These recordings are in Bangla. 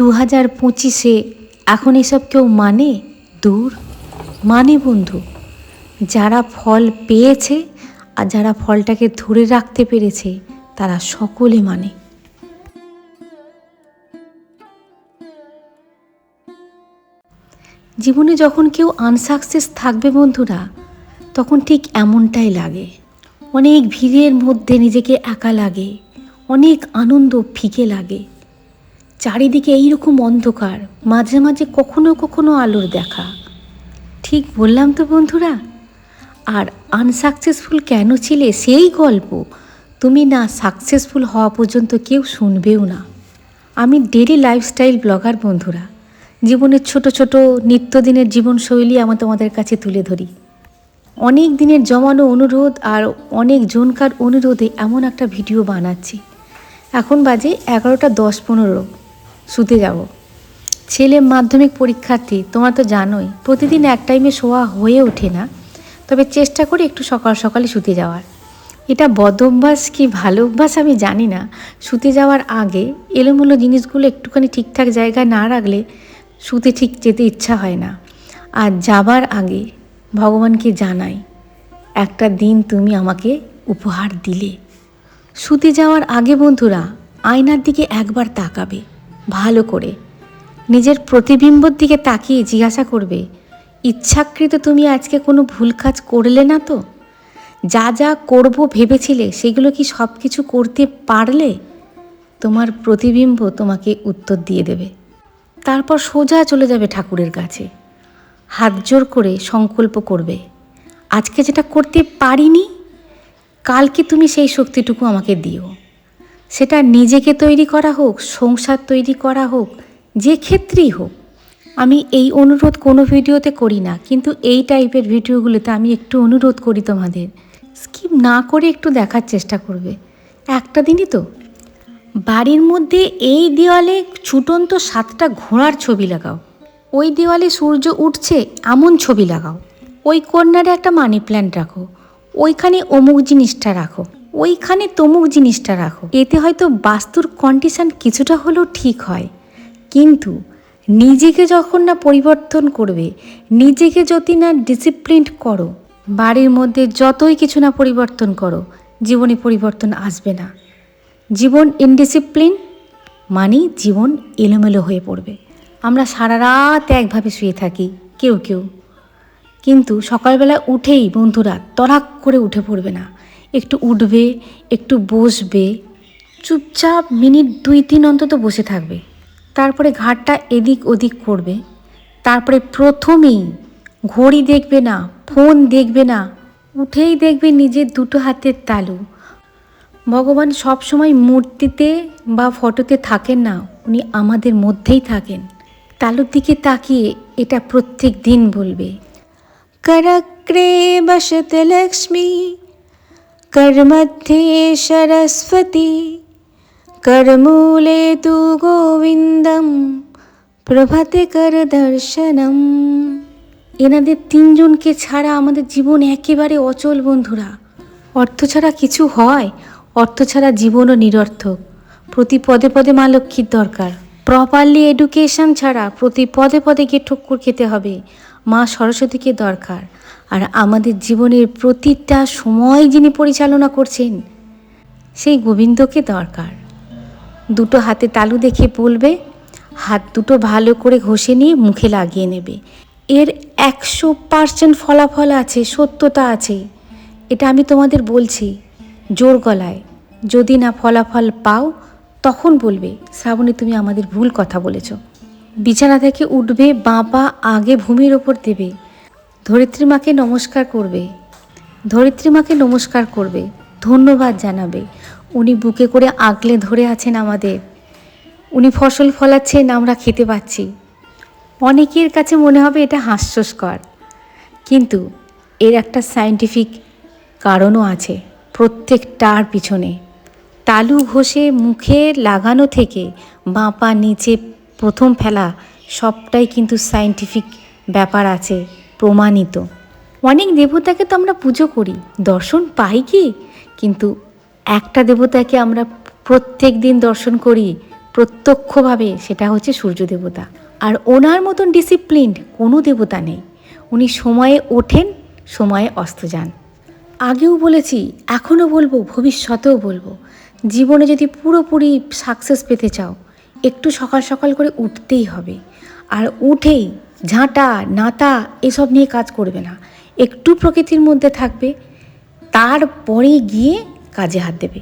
দু হাজার পঁচিশে এখন এসব কেউ মানে? দূর। মানে বন্ধু, যারা ফল পেয়েছে আর যারা ফলটাকে ধরে রাখতে পেরেছে, তারা সকলে মানে। জীবনে যখন কেউ আনসাকসেস থাকবে বন্ধুরা, তখন ঠিক এমনটাই লাগে। অনেক ভিড়ের মধ্যে নিজেকে একা লাগে, অনেক আনন্দ ফিকে লাগে। চারিদিকে এইরকম অন্ধকার, মাঝে মাঝে কখনো কখনো আলোর দেখা। ঠিক বললাম তো বন্ধুরা? আর আনসাকসেসফুল কেন ছিলে সেই গল্প? তুমি না সাকসেসফুল হওয়া পর্যন্ত কেউ শুনবেও না। আমি ডেলি লাইফস্টাইল ব্লগার বন্ধুরা। জীবনের ছোট ছোট নিত্যদিনের জীবনশৈলী আমি তোমাদের কাছে তুলে ধরি। অনেক দিনের জমানো অনুরোধ আর অনেক জনকার অনুরোধে এমন একটা ভিডিও বানাচ্ছি। এখন বাজে এগারোটা দশ পনেরো। শুতে যাব। ছেলে মাধ্যমিক পরীক্ষার্থী, তোমরা তো জানোই, প্রতিদিন এক টাইমে শোয়া হয়ে ওঠে না। তবে চেষ্টা করি একটু সকাল সকালে শুতে যাওয়ার। এটা বদ অভ্যাস কি ভালো অভ্যাস আমি জানি না। শুতে যাওয়ার আগে এলোমেলো জিনিসগুলো একটুখানি ঠিকঠাক জায়গায় না রাখলে শুতে ঠিক যেতে ইচ্ছা হয় না। আর যাবার আগে ভগবানকে জানাই, একটা দিন তুমি আমাকে উপহার দিলে। শুতে যাওয়ার আগে বন্ধুরা, আয়নার দিকে একবার তাকাবে। ভালো করে। নিজের প্রতিবিম্বর দিকে তাকিয়ে জিজ্ঞাসা করবে, ইচ্ছাকৃত তুমি আজকে কোনো ভুল কাজ করলে না তো? যা যা করব ভেবেছিলে সেগুলো কি সব কিছু করতে পারলে? তোমার প্রতিবিম্ব তোমাকে উত্তর দিয়ে দেবে। তারপর সোজা চলে যাবে ঠাকুরের কাছে। হাত জোর করে সংকল্প করবে, আজকে যেটা করতে পারিনি, কালকে তুমি সেই শক্তিটুকু আমাকে দিও। সেটা নিজেকে তৈরি করা হোক, সংসার তৈরি করা হোক, যে ক্ষেত্রেই হোক। আমি এই অনুরোধ কোনো ভিডিওতে করি না, কিন্তু এই টাইপের ভিডিওগুলোতে আমি একটু অনুরোধ করি তোমাদের। স্কিপ না করে একটু দেখার চেষ্টা করবে। একটা দিনই তো। বাড়ির মধ্যে এই দেওয়ালে ছুটন্ত সাতটা ঘোড়ার ছবি লাগাও। ওই দেওয়ালে সূর্য উঠছে, এমন ছবি লাগাও। ওই কর্নারে একটা মানি প্ল্যান্ট রাখো। ওইখানে অমুক জিনিসটা রাখো। ওইখানে তমুক জিনিসটা রাখো। এতে হয়তো বাস্তুর কন্ডিশন কিছুটা হলেও ঠিক হয়। কিন্তু নিজেকে যখন না পরিবর্তন করবে, নিজেকে যদি না ডিসিপ্লিন করো, বাড়ির মধ্যে যতই কিছু না পরিবর্তন করো, জীবনে পরিবর্তন আসবে না। জীবন ইনডিসিপ্লিন মানেই জীবন এলোমেলো হয়ে পড়বে। আমরা সারা রাত একভাবে শুয়ে থাকি, কেউ কেউ। কিন্তু সকালবেলা উঠেই বন্ধুরা তরাক করে উঠে পড়বে না। একটু উঠবে, একটু বসবে। চুপচাপ মিনিট দুই তিন অন্তত বসে থাকবে। তারপরে ঘাটটা এদিক ওদিক করবে। তারপরে প্রথমেই ঘড়ি দেখবে না, ফোন দেখবে না, উঠেই দেখবে নিজের দুটো হাতের তালু। ভগবান সবসময় মূর্তিতে বা ফটোতে থাকেন না, উনি আমাদের মধ্যেই থাকেন। তালুর দিকে তাকিয়ে এটা প্রত্যেক দিন বলবে। করক্রে বসত লক্ষ্মী করমধ্যে সরস্বতী করমূলে তু গোবিন্দম প্রভাতে কর দর্শনম এনাদের তিনজনকে ছাড়া আমাদের জীবন একেবারে অচল, বন্ধুরা। অর্থ ছাড়া কিছু হয়, অর্থ ছাড়া জীবনও নিরর্থক। প্রতি পদে পদে মা লক্ষ্মীর দরকার। প্রপারলি এডুকেশন ছাড়া প্রতি পদে পদে গিয়ে ঠক্কর খেতে হবে। মা সরস্বতীকে দরকার। আর আমাদের জীবনের প্রতিটা সময় যিনি পরিচালনা করছেন, সেই গোবিন্দকে দরকার। দুটো হাতে তালু দেখে বলবে, হাত দুটো ভালো করে ঘষে নিয়ে মুখে লাগিয়ে নেবে। এর একশো পার্সেন্ট ফলাফল আছে, সত্যতা আছে। এটা আমি তোমাদের বলছি, জোর গলায়। যদি না ফলাফল পাও, তখন বলবে, শ্রাবণী, তুমি আমাদের ভুল কথা বলেছ। বিছানা থেকে উঠবে, বাঁ পা আগে ভূমির ওপর দেবে। ধরিত্রী মাকে নমস্কার করবে। ধরিত্রী মাকে নমস্কার করবে, ধন্যবাদ জানাবে। উনি বুকে করে আগলে ধরে আছেন আমাদের। উনি ফসল ফলাচ্ছেন, আমরা খেতে পাচ্ছি। অনেকের কাছে মনে হবে এটা হাস্যস্কর। কিন্তু এর একটা সায়েন্টিফিক কারণও আছে প্রত্যেকটার পিছনে। তালু ঘষে মুখে লাগানো থেকে বাঁ পা নিচে প্রথম ফেলা সবটাই কিন্তু সায়েন্টিফিক ব্যাপার আছে। প্রমাণিত। অনেক দেবতাকে তো আমরা পুজো করি, দর্শন পাই কি? কিন্তু একটা দেবতাকে আমরা প্রত্যেক দিন দর্শন করি, প্রত্যক্ষভাবে, সেটা হচ্ছে সূর্য দেবতা। আর ওনার মতন ডিসিপ্লিন কোনো দেবতা নেই। উনি সময়ে ওঠেন, সময়ে অস্ত যান। আগেও বলেছি, এখনও বলব, ভবিষ্যতেও বলব, জীবনে যদি পুরোপুরি সাকসেস পেতে চাও, একটু সকাল সকাল করে উঠতেই হবে। আর উঠেই ঝাঁটা, নাতা এসব নিয়ে কাজ করবে না। একটু প্রকৃতির মধ্যে থাকবে তারপরে গিয়ে কাজে হাত দেবে।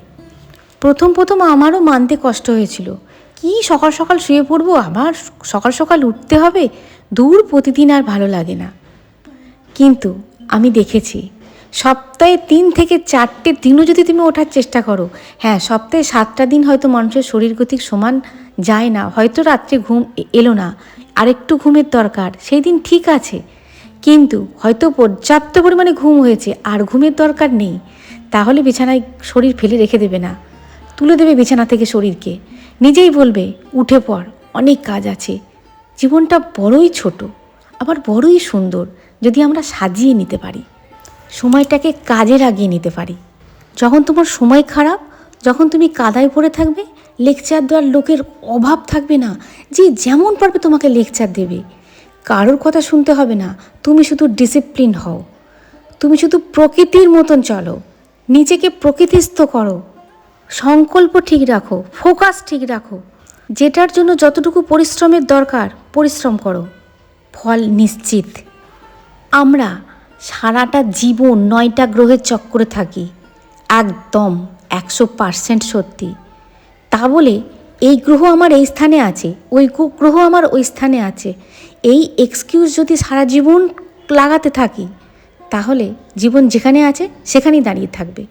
প্রথম প্রথম আমারও মানতে কষ্ট হয়েছিল। কি সকাল সকাল শুয়ে পড়ব? আবার সকাল সকাল উঠতে হবে? দূর প্রতিদিন আর ভালো লাগে না। কিন্তু আমি দেখেছি, সপ্তাহে তিন থেকে চারটে দিনও যদি তুমি ওঠার চেষ্টা করো হ্যাঁ সপ্তাহে সাতটা দিন হয়তো মানুষের শরীর গতিক সমান যায় না। হয়তো রাত্রে ঘুম এলো না। আরেকটু ঘুমের দরকার সেই দিন ঠিক আছে। কিন্তু হয়তো পর্যাপ্ত পরিমাণে ঘুম হয়েছে আর ঘুমের দরকার নেই। তাহলে বিছানায় শরীর ফেলে রেখে দেবে না। তুলে দেবে বিছানা থেকে শরীরকে। নিজেই বলবে, উঠে পড়, অনেক কাজ আছে। জীবনটা বড়ই ছোট, আবার বড়ই সুন্দর, যদি আমরা সাজিয়ে নিতে পারি। সময়টাকে কাজে লাগিয়ে নিতে পারি। যখন তোমার সময় খারাপ, যখন তুমি কাদায় পড়ে থাকবে লেকচার দেওয়ার লোকের অভাব থাকবে না, যে যেমন পারবে তোমাকে লেকচার দেবে। কারোর কথা শুনতে হবে না, তুমি শুধু ডিসিপ্লিন হও। তুমি শুধু প্রকৃতির মতন চলো, নিজেকে প্রকৃতিস্থ করো। সংকল্প ঠিক রাখো ফোকাস ঠিক রাখো। যেটার জন্য যতটুকু পরিশ্রমের দরকার, পরিশ্রম করো। ফল নিশ্চিত। আমরা সারাটা জীবন নয়টা গ্রহের চক্করে থাকি। একদম একশো পার্সেন্ট সত্যি। তা বলে, এই গ্রহ আমার এই স্থানে আছে, ওই গ্রহ আমার ওই স্থানে আছে। এই এক্সকিউজ যদি সারা জীবন লাগাতে থাকি, তাহলে জীবন যেখানে আছে, সেখানেই দাঁড়িয়ে থাকবে।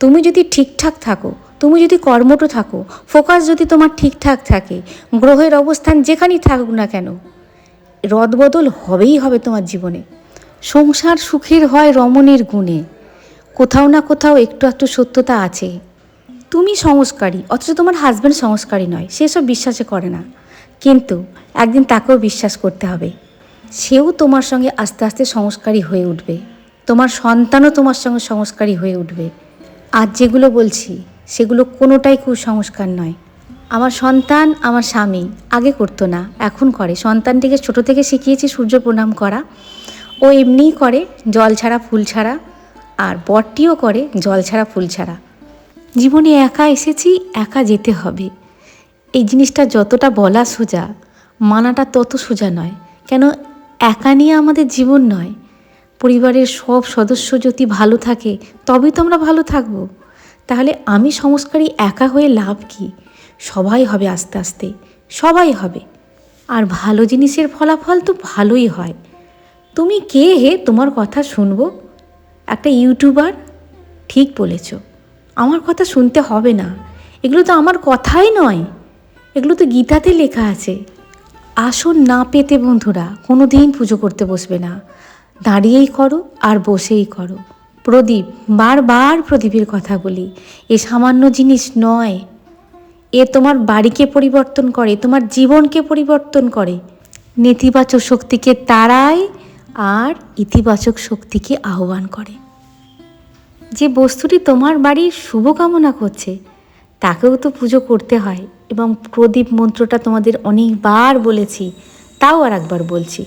তুমি যদি ঠিকঠাক থাকো, তুমি যদি কর্মঠ থাকো ফোকাস যদি তোমার ঠিকঠাক থাকে, গ্রহের অবস্থান যেখানেই থাকুক না কেন, রদবদল হবেই হবে তোমার জীবনে। সংসার সুখের হয় রমণের গুণে। কোথাও না কোথাও একটু একটু সত্যতা আছে। তুমি সংস্কারী, অথচ তোমার হাজব্যান্ড সংস্কারী নয়। সেসব বিশ্বাসে করে না। কিন্তু একদিন তাকেও বিশ্বাস করতে হবে। সেও তোমার সঙ্গে আস্তে আস্তে সংস্কারী হয়ে উঠবে। তোমার সন্তানও তোমার সঙ্গে সংস্কারী হয়ে উঠবে। আজ যেগুলো বলছি, সেগুলো কোনোটাই কুসংস্কার নয়। আমার সন্তান আমার স্বামী, আগে করতো না, এখন করে। সন্তানটিকে ছোট থেকে শিখিয়েছি সূর্য প্রণাম করা। ও এমনিই করে জল ছাড়া ফুল ছাড়া, আর বরটিও করে জল ছাড়া ফুল ছাড়া। জীবনে একা এসেছি, একা যেতে হবে। এই জিনিসটা যতটা বলা সোজা, মানাটা তত সোজা নয়। কেন একা নিয়ে আমাদের জীবন নয়। পরিবারের সব সদস্য যদি ভালো থাকে তবেই তো আমরা ভালো থাকব। তাহলে আমি সংস্কারী একা হয়ে লাভ কি? সবাই হবে আস্তে আস্তে, সবাই হবে। আর ভালো জিনিসের ফলাফল তো ভালোই হয়। তুমি কে হে? তোমার কথা শুনব। একটা ইউটিউবার, ঠিক বলেছ। আমার কথা শুনতে হবে না। এগুলো তো আমার কথাই নয়। এগুলো তো গীতাতে লেখা আছে। আসন না পেতে বন্ধুরা কোনো দিন পুজো করতে বসবে না। দাঁড়িয়েই করো আর বসেই করো। প্রদীপ, বারবার প্রদীপের কথা বলি। এ সামান্য জিনিস নয়। এ তোমার বাড়িকে পরিবর্তন করে, তোমার জীবনকে পরিবর্তন করে। নেতিবাচক শক্তিকে তাড়ায় আর ইতিবাচক শক্তিকে আহ্বান করে। যে বস্তুটি তোমার বাড়ির শুভকামনা করছে, তাকেও তো পুজো করতে হয় এবং প্রদীপ মন্ত্রটা তোমাদের অনেকবার বলেছি, তাও আর একবার বলছি।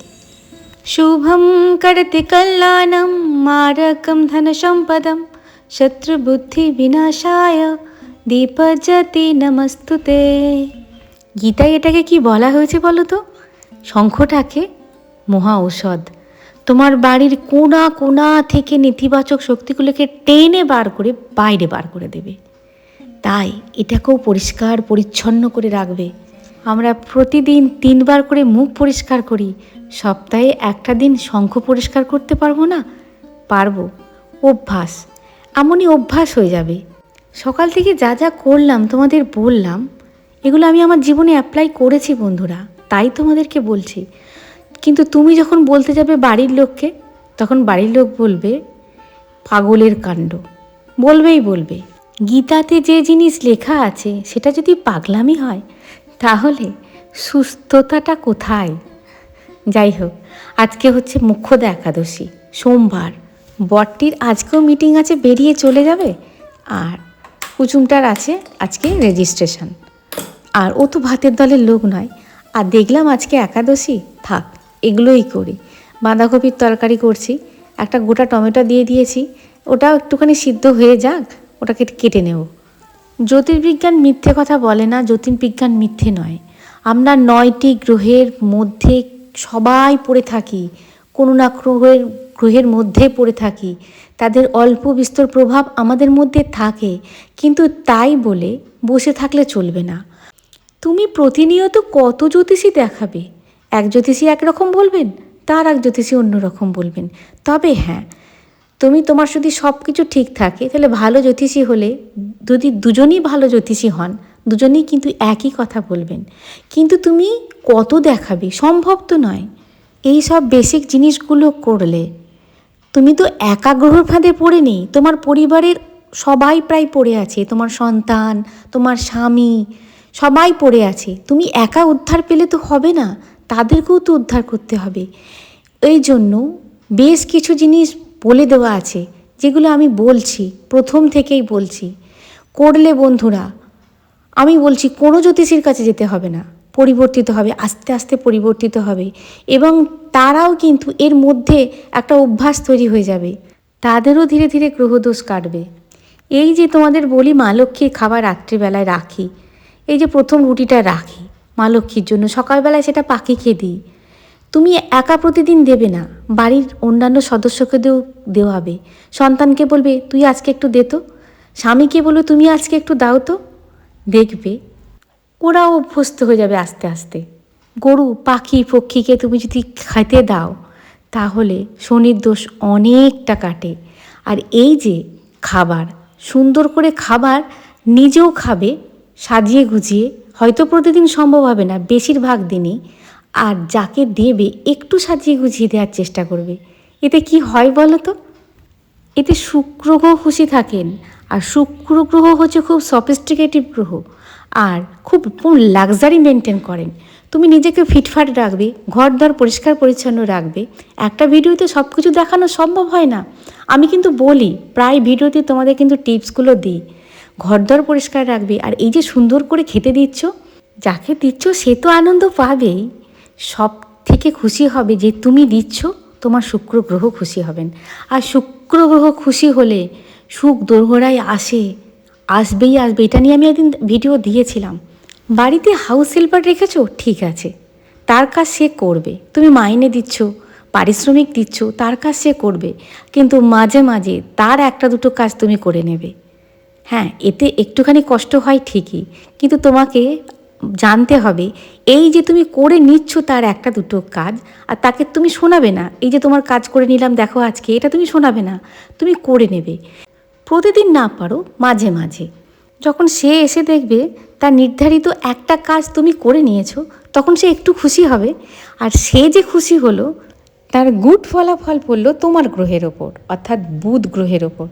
শুভম করতে কল্যাণম, মারকম ধন সম্পদম শত্রুবুদ্ধি বিনাশায়, দীপজ্যোতি নমস্তুতে। গীতায় এটাকে কি বলা হয়েছে বলো তো? শঙ্খটাকে মহা ঔষধ। তোমার বাড়ির কোনা কোনা থেকে নেতিবাচক শক্তিগুলোকে টেনে বার করে বাইরে বার করে দেবে। তাই এটাকেও পরিষ্কার, পরিচ্ছন্ন করে রাখবে। আমরা প্রতিদিন তিনবার করে মুখ পরিষ্কার করি। সপ্তাহে একটা দিন শঙ্খ পরিষ্কার করতে পারব না? পারব। অভ্যাস। এমনই অভ্যাস হয়ে যাবে। সকাল থেকে যা যা করলাম, তোমাদের বললাম, এগুলো আমি আমার জীবনে অ্যাপ্লাই করেছি বন্ধুরা। তাই তোমাদেরকে বলছি কিন্তু তুমি যখন বলতে যাবে বাড়ির লোককে, তখন বাড়ির লোক বলবে, পাগলের কাণ্ড। বলবেই বলবে। গীতাতে যে জিনিস লেখা আছে, সেটা যদি পাগলামি হয়, তাহলে সুস্থতাটা কোথায়? যাই হোক, আজকে হচ্ছে মুখ্যদা একাদশী, সোমবার। বরটির আজকেও মিটিং আছে, বেরিয়ে চলে যাবে। আর কুচুমটার আছে আজকে রেজিস্ট্রেশন। আর ও তো ভাতের দলের লোক নয়। আর দেখলাম আজকে একাদশী, থাক। এগুলোই করি। বাঁধাকপির তরকারি করছি, একটা গোটা টমেটো দিয়ে দিয়েছি, ওটাও একটুখানি সিদ্ধ হয়ে যাক, ওটাকে কেটে নেব। জ্যোতির্বিজ্ঞান মিথ্যে কথা বলে না, জ্যোতির্বিজ্ঞান মিথ্যে নয়। আমরা নয়টি গ্রহের মধ্যে সবাই পড়ে থাকি, কোনো না গ্রহের গ্রহের মধ্যে পড়ে থাকি। তাদের অল্প বিস্তর প্রভাব আমাদের মধ্যে থাকে, কিন্তু তাই বলে বসে থাকলে চলবে না। তুমি প্রতিনিয়ত কত জ্যোতিষী দেখাবে? এক জ্যোতিষী একরকম বলবেন, তার এক জ্যোতিষী অন্যরকম বলবেন। তবে হ্যাঁ তুমি তোমার যদি সব কিছু ঠিক থাকে, তাহলে ভালো জ্যোতিষী হলে যদি দুজনই ভালো জ্যোতিষী হন, দুজনেই কিন্তু একই কথা বলবেন। কিন্তু তুমি কত দেখাবে? সম্ভব তো নয়। এই সব বেসিক জিনিসগুলো করলে তুমি তো একা ফাঁদে পড়ে নেই। তোমার পরিবারের সবাই প্রায় পড়ে আছে। তোমার সন্তান, তোমার স্বামী, সবাই পড়ে আছে। তুমি একা উদ্ধার পেলে তো হবে না। তাদেরকেও তো উদ্ধার করতে হবে। এই জন্য বেশ কিছু জিনিস বলে দেওয়া আছে, যেগুলো আমি বলছি, প্রথম থেকেই বলছি। করলে বন্ধুরা, আমি বলছি কোনো জ্যোতিষীর কাছে যেতে হবে না, পরিবর্তিত হবে, আস্তে আস্তে পরিবর্তিত হবে এবং তারাও কিন্তু এর মধ্যে একটা অভ্যাস তৈরি হয়ে যাবে। তাদেরও ধীরে ধীরে গ্রহদোষ কাটবে। এই যে তোমাদের বলি মা লক্ষ্মীর খাবার রাত্রিবেলায় রাখি, এই যে প্রথম রুটিটা রাখি মা লক্ষ্মীর জন্য সকালবেলায় সেটা পাখিকে দিই। তুমি একা প্রতিদিন দেবে না, বাড়ির অন্যান্য সদস্যকেও দেওয়া হবে। সন্তানকে বলবে, তুই আজকে একটু দে তো। স্বামীকে বলবে, তুমি আজকে একটু দাও তো। দেখবে, ওরাও অভ্যস্ত হয়ে যাবে আস্তে আস্তে। গরু, পাখি, পক্ষীকে তুমি যদি খেতে দাও, তাহলে শনির দোষ অনেকটা কাটে। আর এই যে খাবার, সুন্দর করে খাবার নিজেও খাবে, সাজিয়ে গুজিয়ে হয়তো প্রতিদিন সম্ভব হবে না বেশিরভাগ দিনই। আর যাকে দেবে একটু সাজিয়ে গুছিয়ে দেওয়ার চেষ্টা করবে। এতে কি হয় বলো তো? এতে শুক্র গ্রহ খুশি থাকেন। আর শুক্র গ্রহ হচ্ছে খুব সফিস্টিকেটিভ গ্রহ। আর খুব লাক্সারি মেনটেন করেন। তুমি নিজেকে ফিটফাট রাখবে ঘর দর পরিষ্কার পরিচ্ছন্ন রাখবে। একটা ভিডিওতে সব কিছু দেখানো সম্ভব হয় না। আমি কিন্তু বলি, প্রায় ভিডিওতে তোমাদের কিন্তু টিপসগুলো দিই। ঘরদর পরিষ্কার রাখবে। আর এই যে সুন্দর করে খেতে দিচ্ছ, যাকে দিচ্ছ সে তো আনন্দ পাবেই। সব থেকে খুশি হবে যে তুমি দিচ্ছ, তোমার শুক্র গ্রহ খুশি হবেন। আর শুক্র গ্রহ খুশি হলে সুখ দোরগোড়ায় আসে, আসবেই আসবে। এটা নিয়ে আমি একদিন ভিডিও দিয়েছিলাম। বাড়িতে হাউস হেল্পার রেখেছো? ঠিক আছে। তার কাজ সে করবে। তুমি মাইনে দিচ্ছ, পারিশ্রমিক দিচ্ছ, তার কাজ সে করবে। কিন্তু মাঝে মাঝে তার একটা দুটো কাজ তুমি করে নেবে। হ্যাঁ এতে একটুখানি কষ্ট হয় ঠিকই, কিন্তু তোমাকে জানতে হবে, এই যে তুমি করে নিচ্ছ তার একটা দুটো কাজ, আর তাকে তুমি শোনাবে না, এই যে তোমার কাজ করে নিলাম, দেখো আজকে, এটা তুমি শোনাবে না, তুমি করে নেবে। প্রতিদিন না পারো, মাঝে মাঝে। যখন সে এসে দেখবে তার নির্ধারিত একটা কাজ তুমি করে নিয়েছো, তখন সে একটু খুশি হবে, আর সে যে খুশি হলো, তার গুড ফলাফল পড়ল তোমার গ্রহের ওপর, অর্থাৎ বুধ গ্রহের ওপর।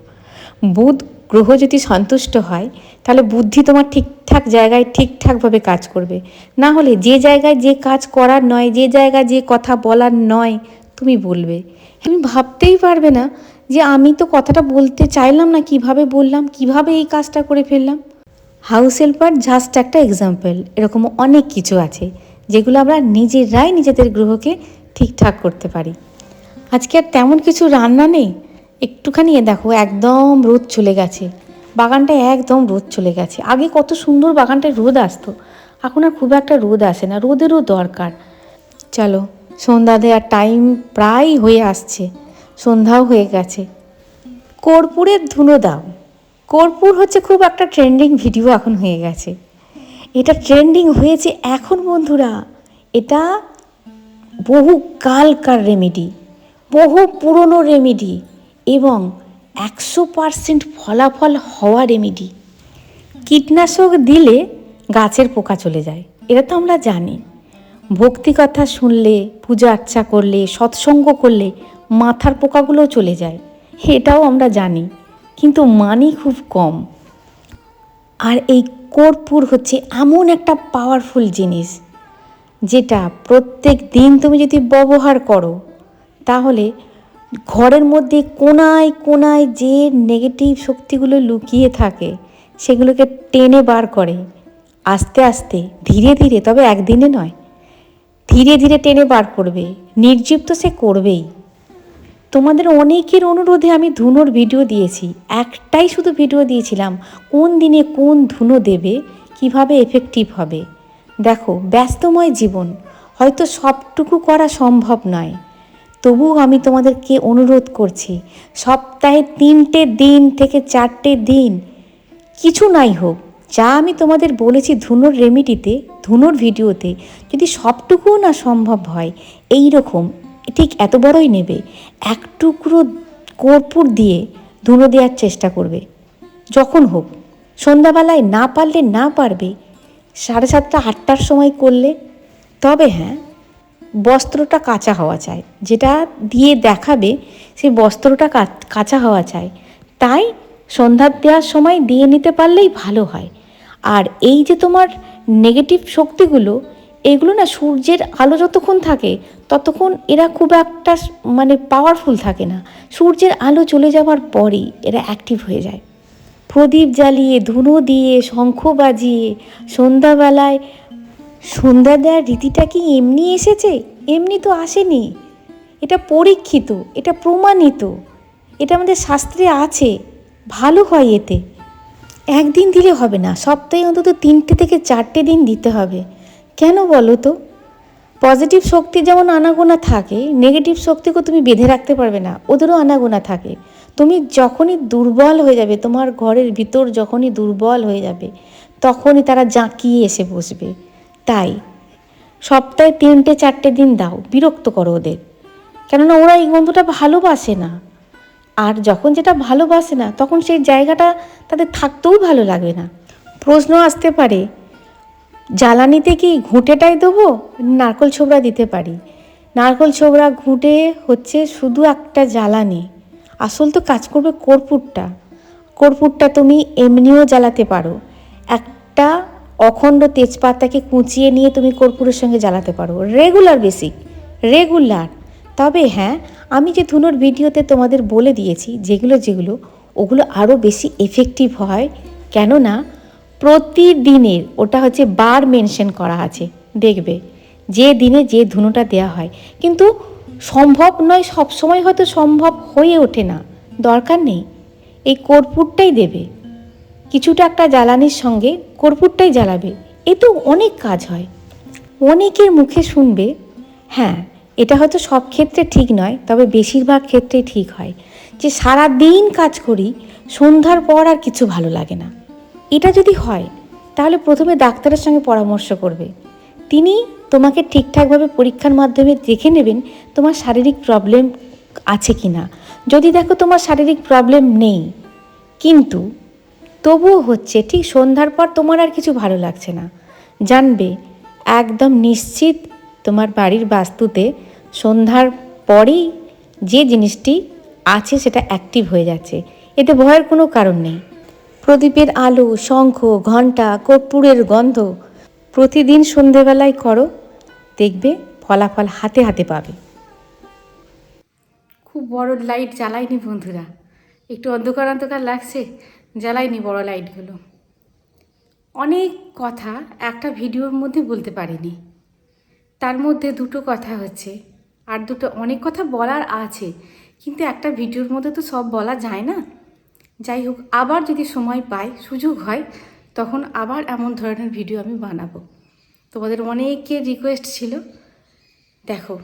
বুধ গ্রহ যদি সন্তুষ্ট হয়, তাহলে বুদ্ধি তোমার ঠিকঠাক জায়গায় ঠিকঠাকভাবে কাজ করবে। না হলে যে জায়গায় যে কাজ করার নয়, যে জায়গায় যে কথা বলার নয়, তুমি বলবে। তুমি ভাবতেই পারবে না যে আমি তো কথাটা বলতে চাইলাম না, কীভাবে বললাম, কীভাবে এই কাজটা করে ফেললাম। হাউস হেল্পার জাস্ট একটা এক্সাম্পল এরকম অনেক কিছু আছে, যেগুলো আমরা নিজেরাই নিজেদের গ্রহকে ঠিকঠাক করতে পারি। আজকে আর তেমন কিছু রান্না নেই একটুখানি দেখো, একদম রোদ চলে গেছে। বাগানটায় একদম রোদ চলে গেছে। আগে কত সুন্দর বাগানটায় রোদ আসতো। এখন আর খুব একটা রোদ আসে না, রোদেরও দরকার। চলো সন্ধ্যা দেওয়ার টাইম প্রায় হয়ে আসছে। সন্ধ্যাও হয়ে গেছে। কর্পূরের ধুনো দাও। কর্পূর হচ্ছে খুব একটা ট্রেন্ডিং ভিডিও এখন হয়ে গেছে। এটা ট্রেন্ডিং হয়েছে এখন, বন্ধুরা। এটা বহু কালকার রেমেডি বহু পুরনো রেমেডি এবং একশো পারসেন্ট ফলাফল হওয়া রেমেডি কীটনাশক দিলে গাছের পোকা চলে যায়, এটা তো আমরা জানি। ভক্তি কথা শুনলে, পূজা আর্চা করলে, সৎসঙ্গ করলে মাথার পোকাগুলোও চলে যায়, এটাও আমরা জানি, কিন্তু মানি খুব কম। আর এই কর্পূর হচ্ছে এমন একটা পাওয়ারফুল জিনিস, যেটা প্রত্যেক দিন তুমি যদি ব্যবহার করো, তাহলে ঘরের মধ্যে কোনায় কোনায় যে নেগেটিভ শক্তিগুলো লুকিয়ে থাকে, সেগুলোকে টেনে বার করে, আস্তে আস্তে, ধীরে ধীরে, তবে একদিনে নয়, ধীরে ধীরে টেনে বার করবে, নির্জীব তো সে করবেই। তোমাদের অনেকের অনুরোধে আমি ধুনোর ভিডিও দিয়েছি, একটাই শুধু ভিডিও দিয়েছিলাম, কোন দিনে কোন ধুনো দেবে, কীভাবে এফেক্টিভ হবে। দেখো, ব্যস্তময় জীবন, হয়তো সবটুকু করা সম্ভব নয়। তবুও আমি তোমাদেরকে অনুরোধ করছি, সপ্তাহে তিনটে দিন থেকে চারটে দিন, কিছু নাই হোক, যা আমি তোমাদের বলেছি ধুনোর রেমিডিতে, ধুনোর ভিডিওতে, যদি সবটুকুও না সম্ভব হয় এই রকম ঠিক এত বড়ই নেবে, এক টুকরো কর্পূর দিয়ে ধুনো দেওয়ার চেষ্টা করবে, যখন হোক, সন্ধ্যাবেলায় না পারলে না পারবে, সাড়ে সাতটা, আটটার সময় করলে, তবে হ্যাঁ বস্ত্রটা কাঁচা হওয়া চাই। যেটা দিয়ে দেখাবে সেই বস্ত্রটা কাঁচা হওয়া চাই। তাই সন্ধ্যা দেওয়ার সময় দিয়ে নিতে পারলেই ভালো হয়। আর এই যে তোমার নেগেটিভ শক্তিগুলো, এগুলো না সূর্যের আলো যতক্ষণ থাকে, ততক্ষণ এরা খুব একটা মানে পাওয়ারফুল থাকে না। সূর্যের আলো চলে যাওয়ার পরই এরা অ্যাক্টিভ হয়ে যায়। প্রদীপ জ্বালিয়ে, ধুনো দিয়ে, শঙ্খ বাজিয়ে সন্ধ্যাবেলায় সন্ধ্যা দেওয়ার রীতিটা কি এমনি এসেছে? এমনি তো আসেনি। এটা পরীক্ষিত, এটা প্রমাণিত, এটা আমাদের শাস্ত্রে আছে। ভালো হয় এতে। একদিন দিলে হবে না, সপ্তাহে অন্তত তিনটে থেকে চারটে দিন দিতে হবে। কেন বলো তো? পজিটিভ শক্তি যেমন আনাগোনা থাকে, নেগেটিভ শক্তিকেও তুমি বেঁধে রাখতে পারবে না, ওদেরও আনাগোনা থাকে। তুমি যখনই দুর্বল হয়ে যাবে, তোমার ঘরের ভিতর যখনই দুর্বল হয়ে যাবে, তখনই তারা জাঁকিয়ে এসে বসবে। তাই সপ্তাহে তিনটে, চারটে দিন দাও, বিরক্ত করো ওদের। কেননা ওরা এই গন্ধটা ভালোবাসে না। আর যখন যেটা ভালোবাসে না, তখন সেই জায়গাটা তাদের থাকতেও ভালো লাগবে না। প্রশ্ন আসতে পারে, জ্বালানিতে কি ঘুঁটেটাই দেবো? নারকল ছোবড়া দিতে পারি। নারকল ছোবড়া ঘুঁটে হচ্ছে শুধু একটা জ্বালানি। আসল তো কাজ করবে কর্পূরটা। কর্পূরটা তুমি এমনিও জ্বালাতে পারো। একটা অখণ্ড তেজপাতাকে কুচিয়ে নিয়ে তুমি কর্পূরের সঙ্গে জ্বালাতে পারো। রেগুলার বেসিক রেগুলার তবে হ্যাঁ আমি যে ধুনোর ভিডিওতে তোমাদের বলে দিয়েছি, যেগুলো যেগুলো, ওগুলো আরও বেশি এফেক্টিভ হয়, কেননা প্রতিদিনের ওটা হচ্ছে বার মেনশন করা আছে, দেখবে, যে দিনে যে ধুনোটা দেওয়া হয়। কিন্তু সম্ভব নয় সব সময় হয়তো সম্ভব হয়ে ওঠে না, দরকার নেই। এই কর্পূরটাই দেবে। কিছুটা একটা জ্বালানির সঙ্গে কর্পূরটাই জ্বালাবে। এ তো অনেক কাজ হয়। অনেকের মুখে শুনবে হ্যাঁ এটা হয়তো সব ক্ষেত্রে ঠিক নয়, তবে বেশিরভাগ ক্ষেত্রে ঠিক হয়। যে সারা দিন কাজ করি, সন্ধ্যার পর আর কিছু ভালো লাগে না। এটা যদি হয়, তাহলে প্রথমে ডাক্তারের সঙ্গে পরামর্শ করবে। তিনি তোমাকে ঠিকঠাকভাবে পরীক্ষার মাধ্যমে দেখে নেবেন তোমার শারীরিক প্রবলেম আছে কি না যদি দেখো তোমার শারীরিক প্রবলেম নেই, কিন্তু তবুও হচ্ছে, ঠিক সন্ধ্যার পর তোমার আর কিছু ভালো লাগছে না। জানবে, একদম নিশ্চিত তোমার বাড়ির বাস্তুতে সন্ধ্যার পরেই যে জিনিসটি আছে সেটা অ্যাক্টিভ হয়ে যাচ্ছে। এতে ভয়ের কোনো কারণ নেই। প্রদীপের আলো, শঙ্খ, ঘণ্টা, কর্পূরের গন্ধ প্রতিদিন সন্ধেবেলায় করো, দেখবে ফলাফল হাতে হাতে পাবে। খুব বড় লাইট জ্বালাইনি বন্ধুরা। একটু অন্ধকার অন্ধকার লাগছে জ্বালাইনি বড় লাইটগুলো। অনেক কথা একটা ভিডিওর মধ্যে বলতে পারিনি। তার মধ্যে দুটো কথা হচ্ছে, আর দুটো অনেক কথা বলার আছে, কিন্তু একটা ভিডিওর মধ্যে তো সব বলা যায় না। যাই হোক, আবার যদি সময় পাই, সুযোগ হয়, তখন আবার এমন ধরনের ভিডিও আমি বানাবো। তোমাদের অনেকের রিকোয়েস্ট ছিল, দেখো,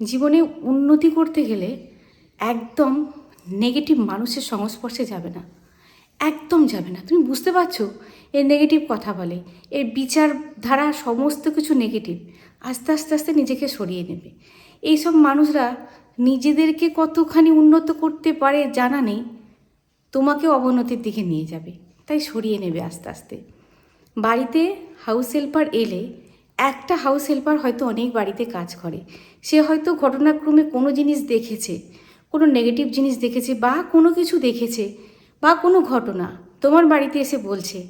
জীবনে উন্নতি করতে গেলে একদম নেগেটিভ মানুষের সংস্পর্শে যাবে না। একদম যাবে না। তুমি বুঝতে পারছ? এর নেগেটিভ কথা বলে। এর বিচার ধারা সমস্ত কিছু নেগেটিভ আস্তে আস্তে আস্তে নিজেকে সরিয়ে নেবে। এইসব মানুষরা নিজেদেরকে কতখানি উন্নত করতে পারে জানা নেই। তোমাকে অবনতির দিকে নিয়ে যাবে। তাই সরিয়ে নেবে আস্তে আস্তে। বাড়িতে হাউস হেল্পার এলে একটা হাউস হেল্পার হয়তো অনেক বাড়িতে কাজ করে। সে হয়তো ঘটনাক্রমে কোনো জিনিস দেখেছে। কোনো নেগেটিভ জিনিস দেখেছে বা কোনো কিছু দেখেছে বা কোনো ঘটনা তোমার বাড়িতে এসে বলছে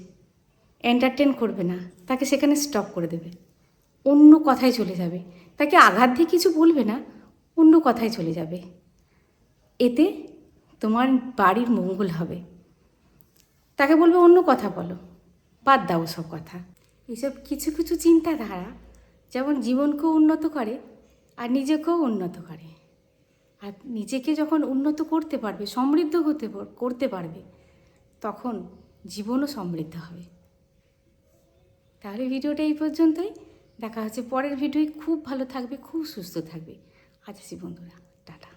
এন্টারটেন করবে না, তাকে সেখানে স্টপ করে দেবে। অন্য কথায় চলে যাবে। তাকে আঘাত দিয়ে কিছু বলবে না, অন্য কথায় চলে যাবে। এতে তোমার বাড়ির মঙ্গল হবে। তাকে বলবে, অন্য কথা বলো, বাদ দাও সব কথা। এসব কিছু কিছু চিন্তাধারা যেমন জীবনকেও উন্নত করে আর নিজেকেও উন্নত করে। আর নিজেকে যখন উন্নত করতে পারবে, সমৃদ্ধ হতে করতে পারবে, তখন জীবনও সমৃদ্ধ হবে। তাহলে ভিডিওটা এই পর্যন্তই। দেখা হচ্ছে পরের ভিডিওয়। খুব ভালো থাকবে, খুব সুস্থ থাকবে। আজ বন্ধুরা টাটা।